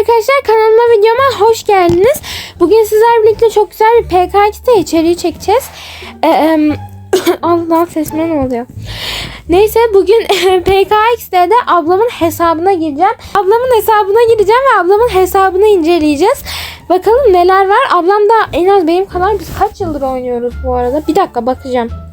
arkadaşlar kanalıma videoma hoş geldiniz. Bugün sizlerle birlikte çok güzel bir PKX'de içeriği çekeceğiz. Ee, Allah sesime ne oluyor? Neyse bugün PKX'de de ablamın hesabına gireceğim. Ablamın hesabına gireceğim ve ablamın hesabını inceleyeceğiz. Bakalım neler var. Ablam da en az benim kadar biz kaç yıldır oynuyoruz bu arada. Bir dakika bakacağım.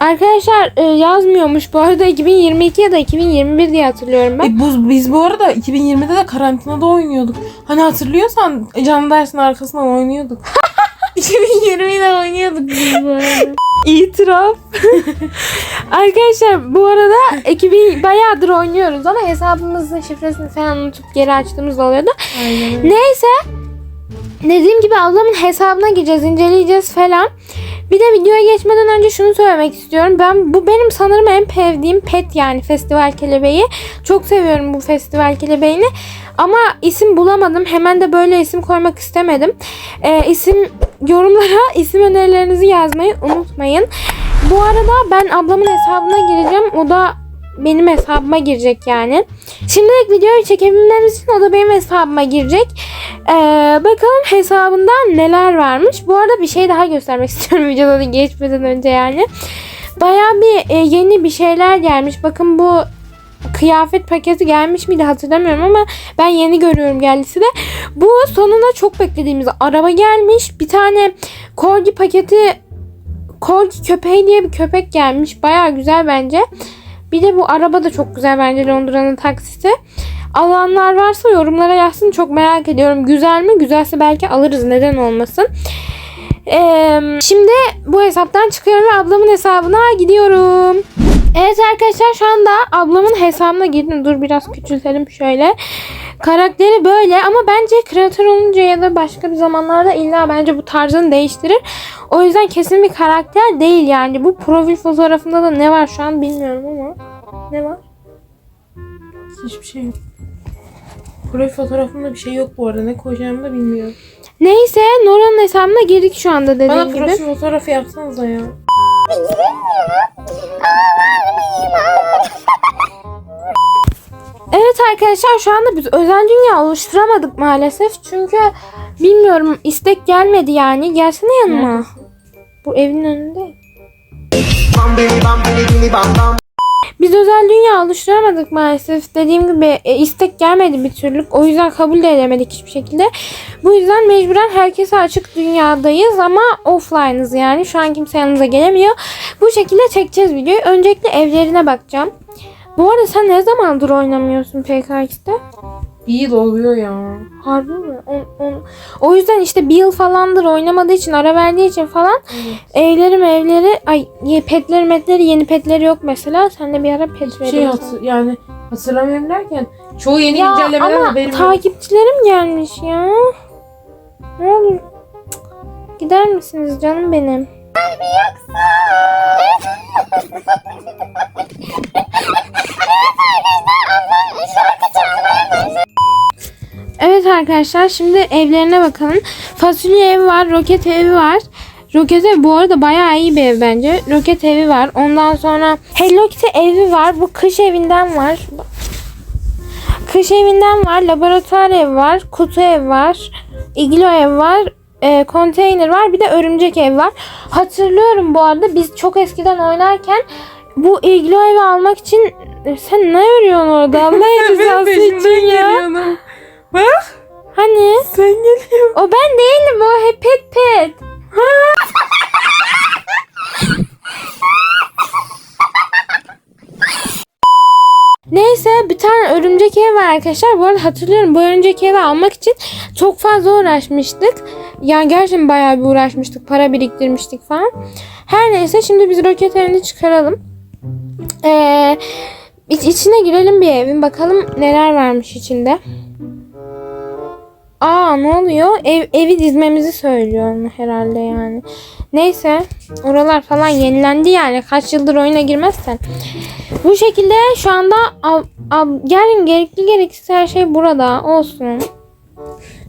Arkadaşlar e, yazmıyormuş bu arada 2022 ya da 2021 diye hatırlıyorum ben. E, bu, biz bu arada 2020'de de karantinada oynuyorduk. Hani hatırlıyorsan canlı dersin arkasından oynuyorduk. 2020'de oynuyorduk biz bu arada. İtiraf. Arkadaşlar bu arada ekibi bayağıdır oynuyoruz ama hesabımızın şifresini falan unutup geri açtığımız oluyordu. Aynen. Neyse. Dediğim gibi ablamın hesabına gireceğiz, inceleyeceğiz falan. Bir de videoya geçmeden önce şunu söylemek istiyorum. Ben bu benim sanırım en sevdiğim pet yani festival kelebeği. Çok seviyorum bu festival kelebeğini. Ama isim bulamadım. Hemen de böyle isim koymak istemedim. Ee, isim yorumlara isim önerilerinizi yazmayı unutmayın. Bu arada ben ablamın hesabına gireceğim. O da benim hesabıma girecek yani. Şimdilik videoyu çekebilmemiz için o da benim hesabıma girecek. Ee, bakalım hesabında neler varmış. Bu arada bir şey daha göstermek istiyorum videoda geçmeden önce yani. Baya bir e, yeni bir şeyler gelmiş. Bakın bu kıyafet paketi gelmiş miydi hatırlamıyorum ama ben yeni görüyorum geldisi de. Bu sonunda çok beklediğimiz araba gelmiş. Bir tane korgi paketi korgi köpeği diye bir köpek gelmiş. Baya güzel bence. Bir de bu araba da çok güzel bence Londra'nın taksisi. Alanlar varsa yorumlara yazsın. Çok merak ediyorum. Güzel mi? Güzelse belki alırız. Neden olmasın? Ee, şimdi bu hesaptan çıkıyorum ve ablamın hesabına gidiyorum. Evet arkadaşlar şu anda ablamın hesabına girdim. Dur biraz küçültelim şöyle. Karakteri böyle ama bence kreatör olunca ya da başka bir zamanlarda illa bence bu tarzını değiştirir. O yüzden kesin bir karakter değil yani. Bu profil fotoğrafında da ne var şu an bilmiyorum ama. Ne var? Hiçbir şey yok. Profil fotoğrafımda bir şey yok bu arada. Ne koyacağımı da bilmiyorum. Neyse Nora'nın hesabına girdik şu anda dediğim Bana gibi. profil fotoğrafı yapsanıza ya. Evet arkadaşlar şu anda biz özel dünya oluşturamadık maalesef. Çünkü bilmiyorum istek gelmedi yani. Gelsene yanıma. Neredesin? Bu evin önünde. Biz özel dünya oluşturamadık maalesef. Dediğim gibi e, istek gelmedi bir türlü. O yüzden kabul de edemedik hiçbir şekilde. Bu yüzden mecburen herkese açık dünyadayız ama offline'ız yani. Şu an kimse yanımıza gelemiyor. Bu şekilde çekeceğiz videoyu. Öncelikle evlerine bakacağım. Bu arada sen ne zamandır oynamıyorsun PKX'te? Bir yıl oluyor ya. Harbi mi? O, o, o yüzden işte bir yıl falandır oynamadığı için ara verdiği için falan evleri evleri ay petleri metleri yeni petleri yok mesela. Sen de bir ara pet Şey veriyorsun. hatır, yani hatırlamıyorum derken çoğu yeni ya güncellemeden ama haberim yok. takipçilerim gelmiş ya. Ne olur gider misiniz canım benim? Evet arkadaşlar şimdi evlerine bakalım. Fasulye evi var, roket evi var. Roket evi bu arada bayağı iyi bir ev bence. Roket evi var. Ondan sonra Hello Kitty evi var. Bu kış evinden var. Kış evinden var. Laboratuvar ev var. Kutu ev var. iglo ev var. E, konteyner var. Bir de örümcek ev var. Hatırlıyorum bu arada biz çok eskiden oynarken bu iglo evi almak için E, sen ne örüyorsun orada? Allah rızası için ya. Bak Hani? sen geliyorsun. O ben değilim o hep pet pet. Neyse bir tane örümcek ev var arkadaşlar. Bu arada hatırlıyorum bu örümcek evi almak için çok fazla uğraşmıştık. Yani gerçekten bayağı bir uğraşmıştık. Para biriktirmiştik falan. Her neyse şimdi biz roket evini çıkaralım. Ee, iç- içine girelim bir evin. Bakalım neler varmış içinde. Aa ne oluyor? Ev, evi dizmemizi söylüyor herhalde yani. Neyse oralar falan yenilendi yani. Kaç yıldır oyuna girmezsen. Bu şekilde şu anda al, al, gelin gerekli gereksiz her şey burada olsun.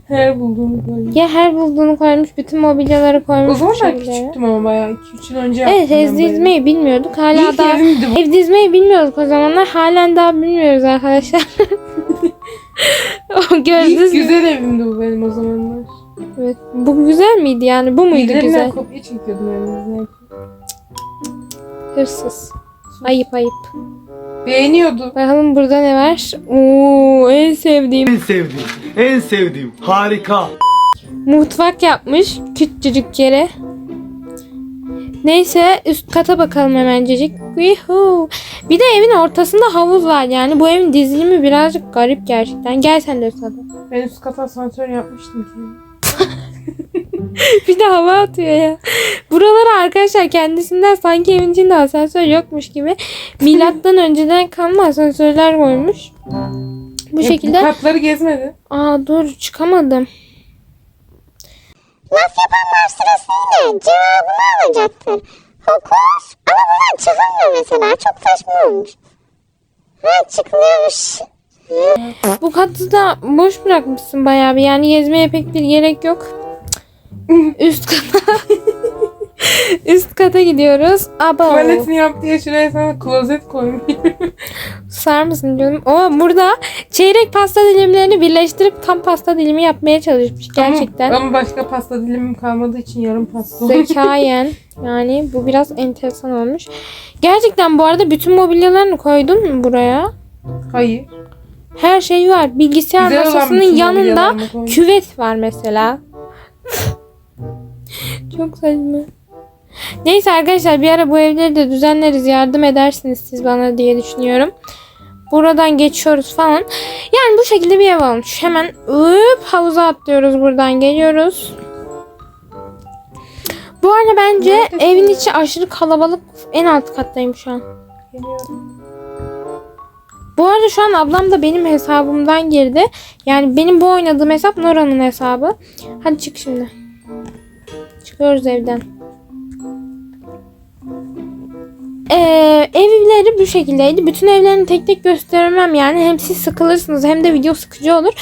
Her bulduğumu koydum. Ya her bulduğunu koymuş, bütün mobilyaları koymuş. O zaman ben küçüktüm ama bayağı 2-3 yıl önce yaptım. Evet ev dizmeyi bilmiyorduk. Hala İlk daha evimdi bu. ev dizmeyi bilmiyorduk o zamanlar. Halen daha bilmiyoruz arkadaşlar. o Gördünüz İlk mü? güzel evimdi bu benim o zamanlar. Evet. Bu güzel miydi yani? Bu muydu Birilerinden güzel? kopya çekiyordum evimizden. Hırsız. Ayıp ayıp. Beğeniyordu. Bakalım burada ne var? Oo en sevdiğim. En sevdiğim, en sevdiğim. Harika. Mutfak yapmış küçücük yere. Neyse üst kata bakalım hemencecik. Yuhuu. Bir de evin ortasında havuz var yani. Bu evin dizilimi birazcık garip gerçekten. Gel sen de üst kata. Ben üst kata asansör yapmıştım ki. Bir de hava atıyor ya. Buralara arkadaşlar kendisinden sanki evin içinde asansör yokmuş gibi milattan önceden kalma asansörler koymuş. Bu E, şekilde. Bu katları gezmedi. Aa dur çıkamadım. Laf yapanlar sırasıyla cevabını alacaktır. Hokus ama buradan çıkılmıyor mesela. Çok saçma olmuş. Ha çıkılıyormuş. Bu katı da boş bırakmışsın bayağı bir. Yani gezmeye pek bir gerek yok. Üst kata. Üst kata gidiyoruz. Aba. Tuvaletini yaptı ya şuraya sana klozet koymuş. Sar mısın canım? O burada çeyrek pasta dilimlerini birleştirip tam pasta dilimi yapmaya çalışmış gerçekten. Ama, ama başka pasta dilimim kalmadığı için yarım pasta. Zekayen. Yani bu biraz enteresan olmuş. Gerçekten bu arada bütün mobilyalarını koydun mu buraya? Hayır. Her şey var. Bilgisayar Güzel masasının yanında küvet var mesela. Çok saçma. Neyse arkadaşlar bir ara bu evleri de düzenleriz. Yardım edersiniz siz bana diye düşünüyorum. Buradan geçiyoruz falan. Yani bu şekilde bir ev olmuş. Hemen ıp havuza atlıyoruz buradan geliyoruz. Bu arada bence Neredesin evin içi aşırı kalabalık. En alt kattayım şu an. Geliyorum. Bu arada şu an ablam da benim hesabımdan girdi. Yani benim bu oynadığım hesap Nora'nın hesabı. Hadi çık şimdi. Çıkıyoruz evden. Ee, evleri bu şekildeydi. Bütün evlerini tek tek gösteremem yani. Hem siz sıkılırsınız hem de video sıkıcı olur.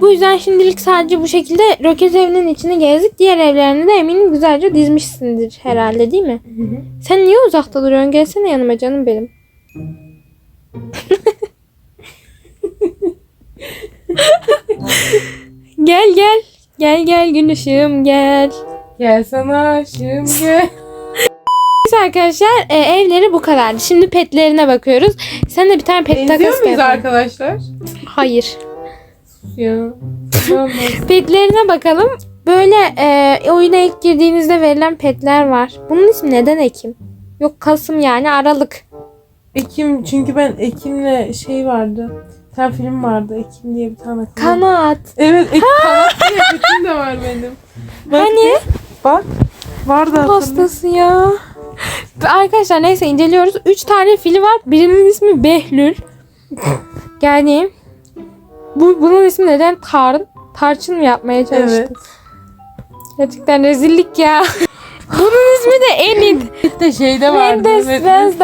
Bu yüzden şimdilik sadece bu şekilde roket evinin içini gezdik. Diğer evlerini de eminim güzelce dizmişsindir herhalde değil mi? Hı hı. Sen niye uzakta duruyorsun? Gelsene yanıma canım benim. gel gel. Gel gel gün ışığım gel. Gel sana aşığım gel. Neyse arkadaşlar e, evleri bu kadardı. Şimdi petlerine bakıyoruz. Sen de bir tane pet Benziyor takası muyuz yapalım. arkadaşlar? Hayır. Ya. Petlerine bakalım. Böyle e, oyuna ilk girdiğinizde verilen petler var. Bunun ismi neden Ekim? Yok Kasım yani Aralık. Ekim çünkü ben Ekim'le şey vardı. Bir tane film vardı Ekim diye bir tane. film. Kanat. Evet Ekim kanat diye Ekim de var benim. Bak, Hani? Bak. Vardı hatırlıyorum. Hastası ya. Arkadaşlar neyse inceliyoruz. Üç tane fili var. Birinin ismi Behlül. yani bu bunun ismi neden Tarın? Tarçın mı yapmaya çalıştı? Evet. Gerçekten rezillik ya. bunun ismi de Enid. Bir de şeyde vardı. Mendes. Met-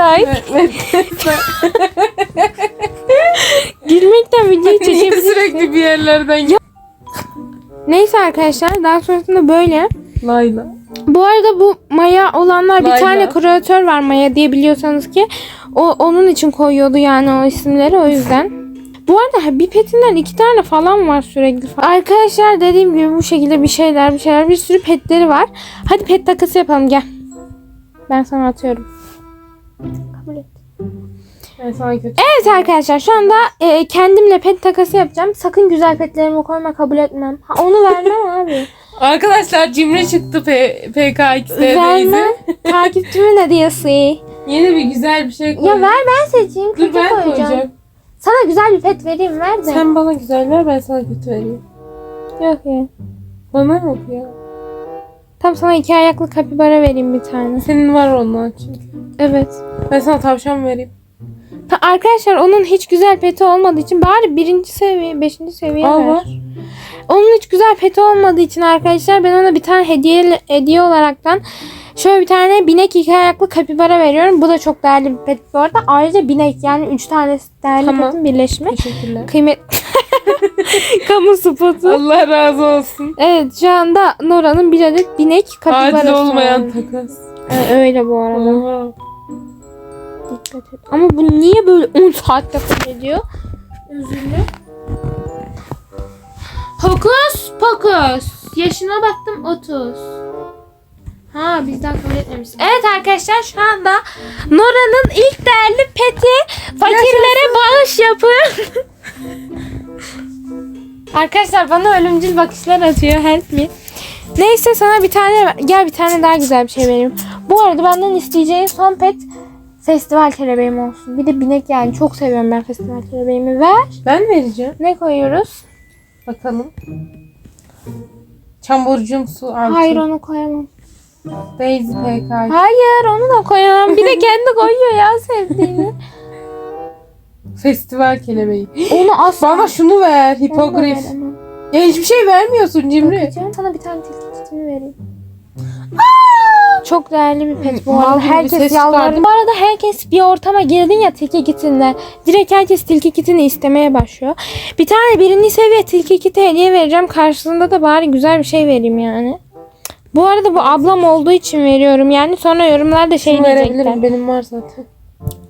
Gülmekten videoyu Niye çekebilirsin. sürekli bir yerlerden Neyse arkadaşlar daha sonrasında böyle. Layla. Bu arada bu Maya olanlar bir Layla. tane kreatör var Maya diye biliyorsanız ki o onun için koyuyordu yani o isimleri o yüzden. Bu arada bir petinden iki tane falan var sürekli. Arkadaşlar dediğim gibi bu şekilde bir şeyler bir şeyler bir sürü petleri var. Hadi pet takası yapalım gel. Ben sana atıyorum. Kabul et. Evet arkadaşlar şu anda e, kendimle pet takası yapacağım. Sakın güzel petlerimi koyma kabul etmem. Ha, onu vermem abi. Arkadaşlar cimri çıktı P- PKX'de. vermem. Takipçimin hediyesi. Yeni bir güzel bir şey koy. Ya ver ben seçeyim. Dur Kötü ben koyacağım. koyacağım. Sana güzel bir pet vereyim ver de. Sen bana güzel ver ben sana kötü vereyim. Yok ya. Bana yok ya. Tam sana iki ayaklı kapibara vereyim bir tane. Senin var ondan çünkü. Evet. Ben sana tavşan vereyim. Ta- arkadaşlar onun hiç güzel peti olmadığı için bari birinci seviye, beşinci seviye Al ver. var. Onun hiç güzel peti olmadığı için arkadaşlar ben ona bir tane hediye hediye olaraktan şöyle bir tane binek iki ayaklı kapibara veriyorum. Bu da çok değerli bir pet bu arada. Ayrıca binek yani üç tane değerli Tamam. petin birleşimi. Teşekkürler. Kıymet kamu spotu. Allah razı olsun. Evet şu anda Nora'nın bir adet binek kapibarası Adil olmayan takas. Evet, öyle bu arada. Oha. Dikkat et. Ama bu niye böyle 10 saat devam ediyor? Üzüldüm. Hokus pokus. Yaşına baktım 30. Ha bizden kabul etmemiş. Evet arkadaşlar şu anda Nora'nın ilk değerli peti fakirlere bağış yapın. arkadaşlar bana ölümcül bakışlar atıyor. Help me. Neyse sana bir tane gel bir tane daha güzel bir şey vereyim. Bu arada benden isteyeceğin son pet festival kelebeğim olsun. Bir de binek yani çok seviyorum ben festival kelebeğimi. Ver. Ben vereceğim. Ne koyuyoruz? Bakalım. Çamburcumsu altı. Hayır onu koyamam. Daisy PK. Hayır onu da koyamam. Bir de kendi koyuyor ya sevdiğini. Festival kelebeği. Onu asla Bana şunu ver. Hipogrif. Ya hiçbir şey vermiyorsun Cimri. Bakacağım. Sana bir tane tilki kitini vereyim. Çok değerli bir pet bu arada. Herkes yalvardı. Bu arada herkes bir ortama girdin ya tilki kitinden. Direkt herkes tilki kitini istemeye başlıyor. Bir tane birinci seviye tilki kiti hediye vereceğim. Karşılığında da bari güzel bir şey vereyim yani. Bu arada bu ablam olduğu için veriyorum yani. Sonra yorumlarda şey Şunu diyecekler. Benim var zaten.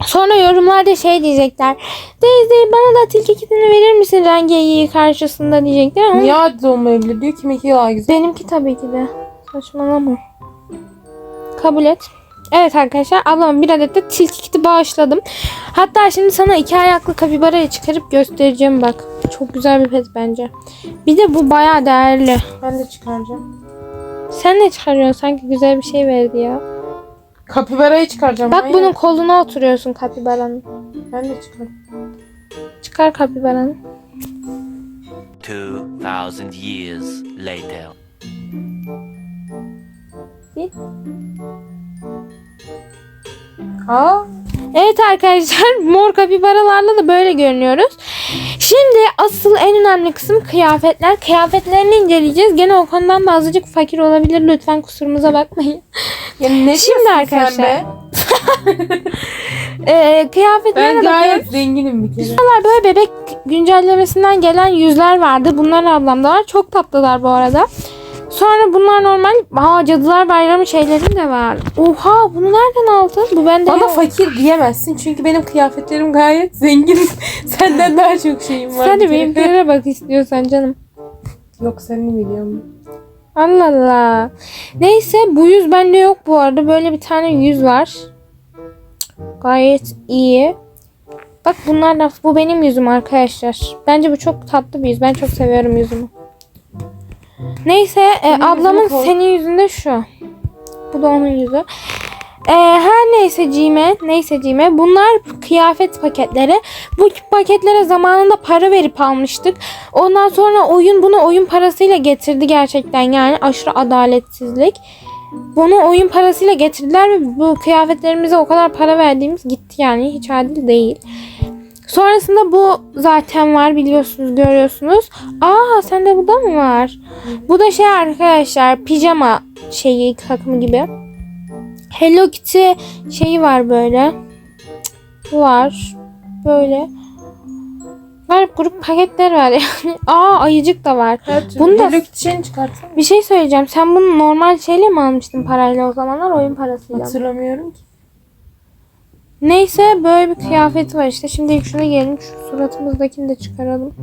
Sonra yorumlarda şey diyecekler. Daisy bana da tilki kitini verir misin rengi iyi karşısında diyecekler ama Niye adil olmayabilir diyor. Kiminki daha güzel. benimki tabii ki de. Saçmalama. Kabul et. Evet arkadaşlar ablama bir adet de tilki kiti bağışladım. Hatta şimdi sana iki ayaklı kapibarayı çıkarıp göstereceğim bak. Çok güzel bir pet bence. Bir de bu bayağı değerli. Ben de çıkaracağım. Sen ne çıkarıyorsun? Sanki güzel bir şey verdi ya. Kapibarayı çıkaracağım. Bak bunun koluna oturuyorsun kapibaranın. Ben de çıkarım. Çıkar kapibaranı. 2,000 years later. Aa, Evet arkadaşlar mor kapibaralarla da böyle görünüyoruz. Şimdi asıl en önemli kısım kıyafetler. Kıyafetlerini inceleyeceğiz. Gene o konudan da azıcık fakir olabilir. Lütfen kusurumuza bakmayın. ya ne Şimdi arkadaşlar? Ee, kıyafetlerine Ben bakıyoruz. gayet zenginim bir kere. Bunlar böyle bebek güncellemesinden gelen yüzler vardı. Bunlar ablamda var. Çok tatlılar bu arada. Sonra bunlar normal. Aa cadılar bayramı şeyleri de var. Oha bunu nereden aldın? Bu bende Bana yok. fakir diyemezsin çünkü benim kıyafetlerim gayet zengin. Senden daha çok şeyim var. Sen de benimkilere bak istiyorsan canım. Yok seni biliyorum. Allah Allah. Neyse bu yüz bende yok bu arada. Böyle bir tane yüz var. Gayet iyi. Bak bunlar da bu benim yüzüm arkadaşlar. Bence bu çok tatlı bir yüz. Ben çok seviyorum yüzümü. Neyse e, ablamın senin yüzünde şu. Bu da onun yüzü. E, her neyse cime, neyse cime bunlar kıyafet paketleri. Bu paketlere zamanında para verip almıştık. Ondan sonra oyun bunu oyun parasıyla getirdi gerçekten yani aşırı adaletsizlik. Bunu oyun parasıyla getirdiler ve bu kıyafetlerimize o kadar para verdiğimiz gitti yani hiç adil değil. Sonrasında bu zaten var biliyorsunuz görüyorsunuz. Aa sende bu da mı var? Bu da şey arkadaşlar pijama şeyi takımı gibi. Hello Kitty şeyi var böyle. Bu var. Böyle. Garip grup paketler var yani. Aa ayıcık da var. Türlü Bunu da- Hello Kitty'ni çıkartsana. Bir şey söyleyeceğim. Sen bunu normal şeyle mi almıştın parayla o zamanlar oyun parasıyla? mı? Hatırlamıyorum ki. Neyse böyle bir kıyafeti var işte. Şimdi ilk şunu giyelim. Şu suratımızdakini de çıkaralım.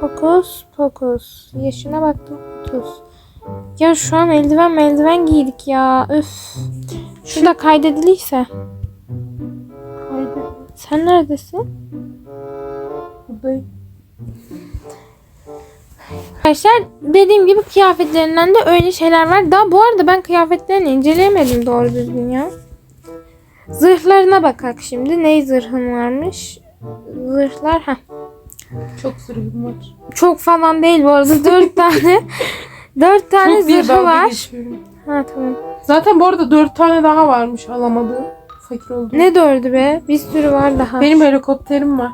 Hokus pokus. Yaşına baktım 30. Ya şu an eldiven eldiven giydik ya. Üf. Şurada kaydediliyse. Haydi. Sen neredesin? Buradayım. Arkadaşlar dediğim gibi kıyafetlerinden de öyle şeyler var. Daha bu arada ben kıyafetlerini inceleyemedim doğru düzgün ya. Zırhlarına bakak şimdi. Ne zırhın varmış? Zırhlar ha. Çok sürgün var. Çok falan değil bu arada. Dört tane. Dört tane Çok zırhı var. geçiyorum. Ha tamam. Zaten bu arada dört tane daha varmış alamadığım. Fakir oldum. Ne dördü be? Bir sürü var daha. Benim helikopterim var.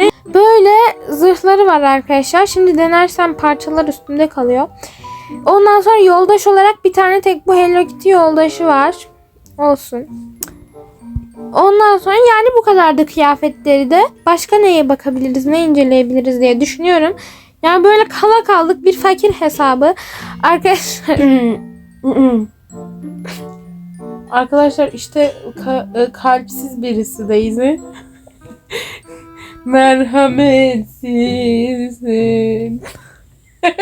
Böyle zırhları var arkadaşlar. Şimdi denersem parçalar üstünde kalıyor. Ondan sonra yoldaş olarak bir tane tek bu Hello Kitty yoldaşı var. Olsun. Ondan sonra yani bu kadardı kıyafetleri de. Başka neye bakabiliriz, ne inceleyebiliriz diye düşünüyorum. Yani böyle kala kaldık bir fakir hesabı. Arkadaşlar Arkadaşlar işte ka- e, kalpsiz birisi Daisy. Merhametsizsin.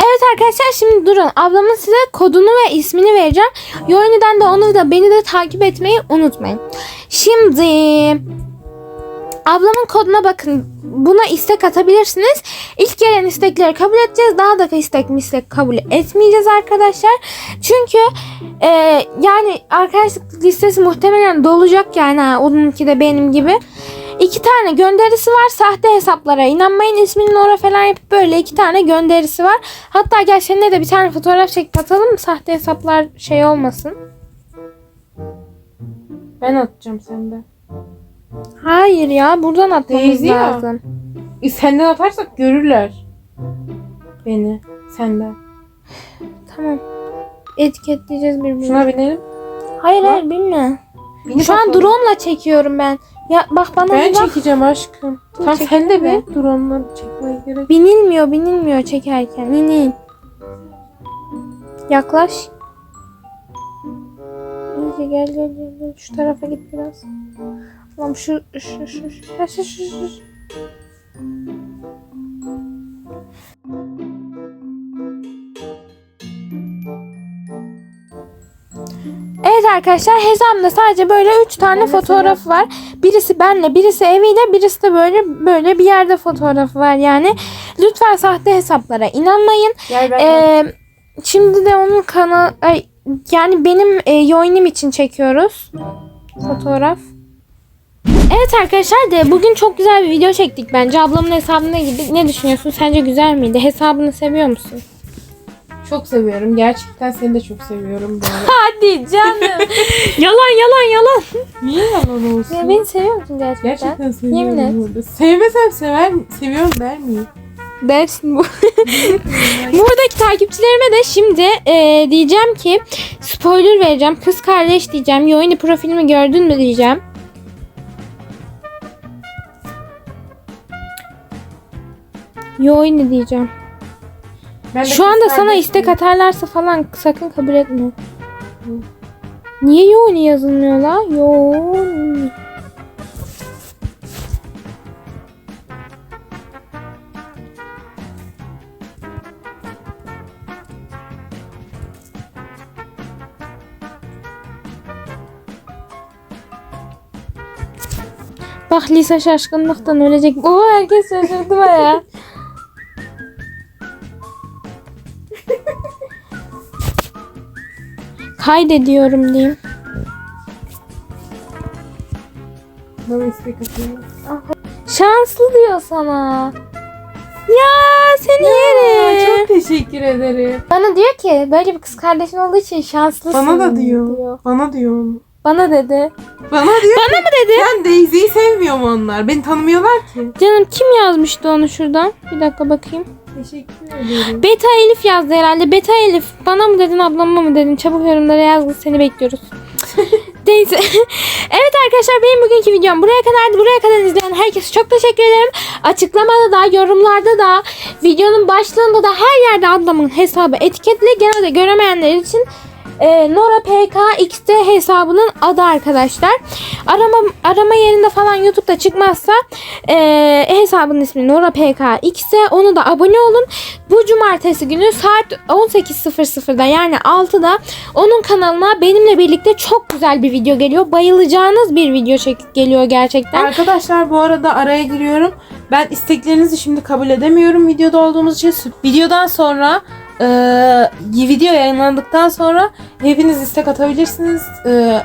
Evet arkadaşlar şimdi durun. Ablamın size kodunu ve ismini vereceğim. Yoyni'den de onu da beni de takip etmeyi unutmayın. Şimdi ablamın koduna bakın. Buna istek atabilirsiniz. İlk gelen istekleri kabul edeceğiz. Daha da istek istek kabul etmeyeceğiz arkadaşlar. Çünkü e, yani arkadaşlık listesi muhtemelen dolacak yani ha, onunki de benim gibi. İki tane gönderisi var. Sahte hesaplara inanmayın. İsmini Nora falan yapıp böyle iki tane gönderisi var. Hatta gel seninle de bir tane fotoğraf çekip atalım? Sahte hesaplar şey olmasın. Ben atacağım senden. Hayır ya buradan atmamız Teyze ya. lazım. E, senden atarsak görürler. Beni. Senden. Tamam. Etiketleyeceğiz birbirimizi. Şuna binelim. Hayır hayır bilme. Binip Şu an atalım. drone'la çekiyorum ben. Ya bak bana Ben bir bak. çekeceğim aşkım. Dur, Tam çek- sen de be. bir drone'la çekmeye gerek. Binilmiyor binilmiyor çekerken. İn in. Yaklaş. İyice gel gel gel. gel. Şu tarafa git biraz. Tamam şu şu şu şu şu şu. Evet arkadaşlar Hezam'da sadece böyle 3 tane fotoğraf var. Birisi benle, birisi eviyle, birisi de böyle böyle bir yerde fotoğrafı var. Yani lütfen sahte hesaplara inanmayın. Ee, şimdi de onun kanal yani benim e, yoynim için çekiyoruz fotoğraf. Evet arkadaşlar de bugün çok güzel bir video çektik bence. Ablamın hesabına gidip ne düşünüyorsun? Sence güzel miydi? Hesabını seviyor musun? Çok seviyorum. Gerçekten seni de çok seviyorum. Hadi canım. yalan yalan yalan. Niye yalan olsun? Ya beni seviyor musun gerçekten? Gerçekten seviyorum. Yemin et. burada. Sevmesem sever, seviyorum der miyim? Dersin bu. Buradaki takipçilerime de şimdi e, diyeceğim ki spoiler vereceğim. Kız kardeş diyeceğim. Yoyni profilimi gördün mü diyeceğim. Yoyni diyeceğim. Ben de Şu kız anda sana kardeşim. istek atarlarsa falan sakın kabul etme. Niye Yoyni yazılmıyor la? Yoyni. Bak Lisa şaşkınlıktan ölecek. Oo herkes şaşırdı baya. Kaydediyorum diyeyim. Bana istek atıyor. Şanslı diyor sana. Ya seni yerim. Çok teşekkür ederim. Bana diyor ki böyle bir kız kardeşin olduğu için şanslısın. Bana da diyor. Bana diyor onu. Bana dedi. Bana diyor Bana mı dedi? ben Daisy'yi sevmiyorum onlar. Beni tanımıyorlar ki. Canım kim yazmıştı onu şuradan? Bir dakika bakayım. Teşekkür ederim. Beta Elif yazdı herhalde. Beta Elif bana mı dedin ablama mı dedin? Çabuk yorumlara yaz seni bekliyoruz. Neyse. evet arkadaşlar benim bugünkü videom buraya kadardı. Buraya kadar izleyen herkese çok teşekkür ederim. Açıklamada da yorumlarda da videonun başlığında da her yerde ablamın hesabı etiketli. Genelde göremeyenler için e, Nora PKXT hesabının adı arkadaşlar. Arama arama yerinde falan YouTube'da çıkmazsa e, hesabın ismi Nora PKXT. Onu da abone olun. Bu cumartesi günü saat 18.00'da yani 6'da onun kanalına benimle birlikte çok güzel bir video geliyor. Bayılacağınız bir video çekip geliyor gerçekten. Arkadaşlar bu arada araya giriyorum. Ben isteklerinizi şimdi kabul edemiyorum videoda olduğumuz için. Videodan sonra e, video yayınlandıktan sonra hepiniz istek atabilirsiniz. E,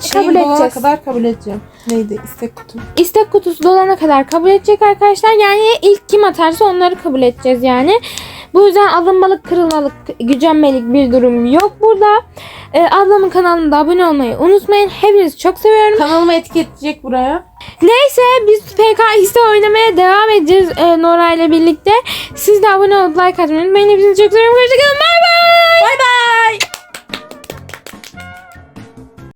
şeyim Kabul dolana edeceğiz. kadar kabul edeceğim. Neydi istek kutum? İstek kutusu dolana kadar kabul edecek arkadaşlar. Yani ilk kim atarsa onları kabul edeceğiz yani. Bu yüzden alınmalık, kırılmalık, gücenmelik bir durum yok burada. Ee, ablamın kanalına da abone olmayı unutmayın. Hepinizi çok seviyorum. Kanalıma etiketleyecek buraya. Neyse biz PKX'de oynamaya devam edeceğiz e, Nora ile birlikte. Siz de abone olup like atmayı unutmayın. Hepinizi çok seviyorum. Hoşçakalın. Bye.